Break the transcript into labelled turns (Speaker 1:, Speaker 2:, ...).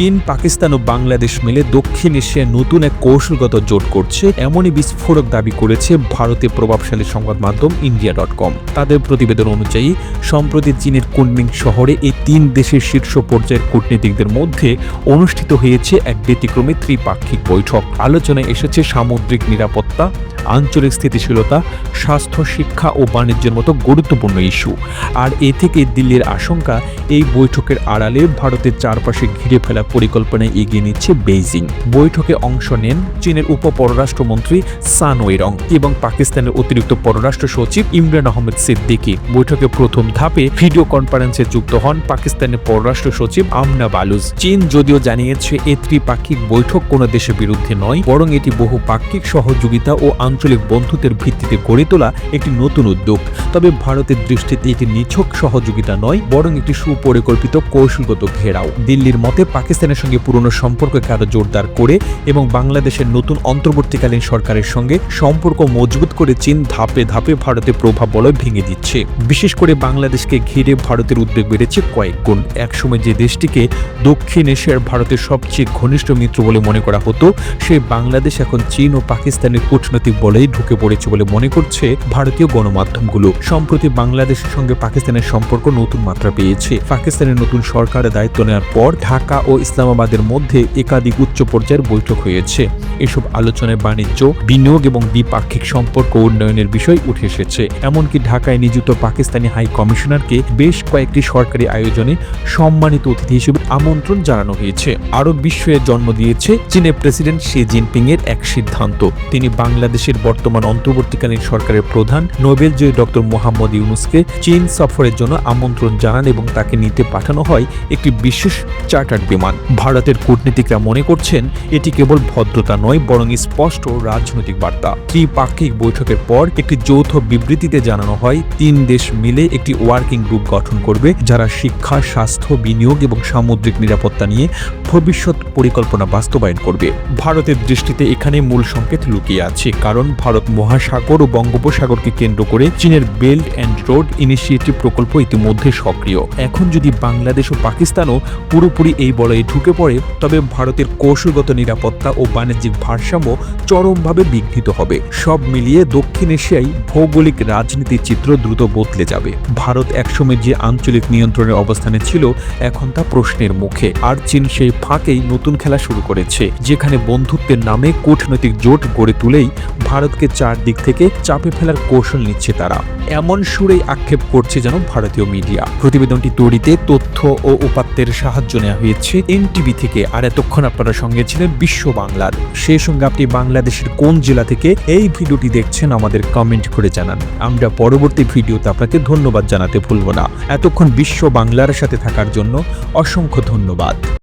Speaker 1: চীন, পাকিস্তান ও বাংলাদেশ মিলে দক্ষিণ এশিয়ায় নতুন এক কৌশলগত জোট করছে। এমনই বিস্ফোরক দাবি করেছে ভারতের প্রভাবশালী সংবাদ মাধ্যম ইন্ডিয়া ডট কম। তাদের প্রতিবেদন অনুযায়ী, সম্প্রতি চীনের কুনমিং শহরে এই তিন দেশের শীর্ষ পর্যায়ের কূটনীতিকদের মধ্যে অনুষ্ঠিত হয়েছে এক ব্যতিক্রমী ত্রিপাক্ষিক বৈঠক। আলোচনায় এসেছে সামুদ্রিক নিরাপত্তা আঞ্চলিক স্থিতিশীলতা, স্বাস্থ্য, শিক্ষা ও বাণিজ্যের মতো গুরুত্বপূর্ণ ইস্যু। আর এ থেকে দিল্লির আশঙ্কা, এই বৈঠকের আড়ালে ভারতের চারপাশে ঘিরে ফেলা পরিকল্পনায় এগিয়ে নিচ্ছে বেইজিং। বৈঠকে অংশ নেন চীনের উপ পররাষ্ট্রমন্ত্রী সান ওয়েরং এবং পাকিস্তানের অতিরিক্ত পররাষ্ট্র সচিব ইমরান আহমেদ সিদ্দিকী। বৈঠকে প্রথম ধাপে ভিডিও কনফারেন্সে যুক্ত হন পাকিস্তানের পররাষ্ট্র সচিব আমনা বালুজ চীন যদিও জানিয়েছে, এ ত্রিপাক্ষিক বৈঠক কোনো দেশের বিরুদ্ধে নয়, বরং এটি বহুপাক্ষিক সহযোগিতা ও আঞ্চলিক বন্ধুত্বের ভিত্তিতে গড়ে তোলা একটি নতুন উদ্যোগ। তবে ভারতের দৃষ্টিতে এটি নিছক সহযোগিতা নয়, বরং একটি সুপরিকল্পিত কৌশলগত ঘেরাও। দিল্লির মতে, পাকিস্তানের সঙ্গে পুরনো সম্পর্ককে আরও জোরদার করে এবং বাংলাদেশের নতুন অন্তর্বর্তীকালীন সরকারের সঙ্গে সম্পর্ক মজবুত করে চীন ধাপে ধাপে ভারতের প্রভাব বলয় ভেঙে দিচ্ছে। বিশেষ করে বাংলাদেশকে ঘিরে ভারতের উদ্বেগ বেড়েছে কয়েক গুণ। একসময় যে দেশটিকে দক্ষিণ এশিয়ার ভারতের সবচেয়ে ঘনিষ্ঠ মিত্র বলে মনে করা হতো সেই বাংলাদেশ, এখন চীন ও পাকিস্তানের কূটনৈতিক বলেই ঢুকে পড়েছে বলে মনে করছে ভারতীয় গণমাধ্যমগুলো। সম্প্রতি বাংলাদেশের সঙ্গে পাকিস্তানের সম্পর্ক নতুন মাত্রা পেয়েছে। পাকিস্তানের নতুন সরকারের দায়িত্ব নেওয়ার পর ঢাকা ও ইসলামাবাদের মধ্যে একাধিক উচ্চ পর্যায়ের বৈঠক হয়েছে। এসব আলোচনায় বাণিজ্য, বিনিয়োগ এবং দ্বিপাক্ষিক সম্পর্ক উন্নয়নের বিষয় উঠে এসেছে। এমনকি ঢাকায় নিযুক্ত পাকিস্তানি হাই কমিশনারকে বেশ কয়েকটি সরকারি আয়োজনে সম্মানিত অতিথি হিসেবে আমন্ত্রণ জানানো হয়েছে। আরব বিস্ময়ের জন্ম দিয়েছে চীনের প্রেসিডেন্ট শি জিনপিং এর এক সিদ্ধান্ত। তিনি বাংলাদেশের বর্তমান অন্তর্বর্তীকালীন সরকারের প্রধান নোবেল নোবেলজয়ী ডক্টর মোহাম্মদ ইউনুসকে চীন সফরের জন্য আমন্ত্রণ জানান এবং তাকে নিতে পাঠানো হয় একটি বিশেষ চার্টার্ড বিমান। ভারতের কূটনীতিকরা মনে করছেন এটি কেবল ভদ্রতা নয়, বরং স্পষ্ট রাজনৈতিক বার্তা। ত্রিপাক্ষিক বৈঠকের পর একটি যৌথ বিবৃতিতে জানানো হয়, তিন দেশ মিলে একটি ওয়ার্কিং গ্রুপ গঠন করবে, যারা শিক্ষা, স্বাস্থ্য, বিনিয়োগ এবং সামুদ্রিক নিরাপত্তা নিয়ে ভবিষ্যৎ পরিকল্পনা বাস্তবায়ন করবে। ভারতের দৃষ্টিতে এখানে মূল সংকেত লুকিয়ে আছে কারণ ভারত মহাসাগর ও বঙ্গোপসাগরকে কেন্দ্র করে চীনের বেল্ট অ্যান্ড রোড ইনিশিয়েটিভ প্রকল্প ইতিমধ্যে সক্রিয়। এখন যদি বাংলাদেশ ও পাকিস্তানও পুরোপুরি এই বলয়ে ঢুকে পড়ে, তবে ভারতের কৌশলগত নিরাপত্তা ও বাণিজ্যিক ভারসাম্য চরমভাবে বিঘ্নিত হবে। সব মিলিয়ে দক্ষিণ এশিয়ায় ভৌগোলিক রাজনীতির চিত্র দ্রুত বদলে যাবে। ভারত একসময় যে আঞ্চলিক নিয়ন্ত্রণের অবস্থানে ছিল, এখন তা প্রশ্নের মুখে। আর চীন সেই ফাঁকেই নতুন খেলা শুরু করেছে, যেখানে বন্ধুত্বের নামে কূটনৈতিক জোট গড়ে তুলেই ভারতকে চারদিক থেকে চাপে ফেলার কৌশল নিচ্ছে তারা। এমন সুরেই আক্ষেপ করছে যেন ভারতীয় মিডিয়া। প্রতিবেদনটি তৈরিতে তথ্য ও উপাত্তের সাহায্য নেওয়া হয়েছে এনটিভি থেকে। আর এতক্ষণ আপনারা সঙ্গে ছিলেন বিশ্ব বাংলার। সেই সঙ্গে আপনি বাংলাদেশের কোন জেলা থেকে এই ভিডিওটি দেখছেন আমাদের কমেন্ট করে জানান। আমরা পরবর্তী ভিডিওতে আপনাকে ধন্যবাদ জানাতে ভুলব না। এতক্ষণ বিশ্ব বাংলার সাথে থাকার জন্য অসংখ্য ধন্যবাদ।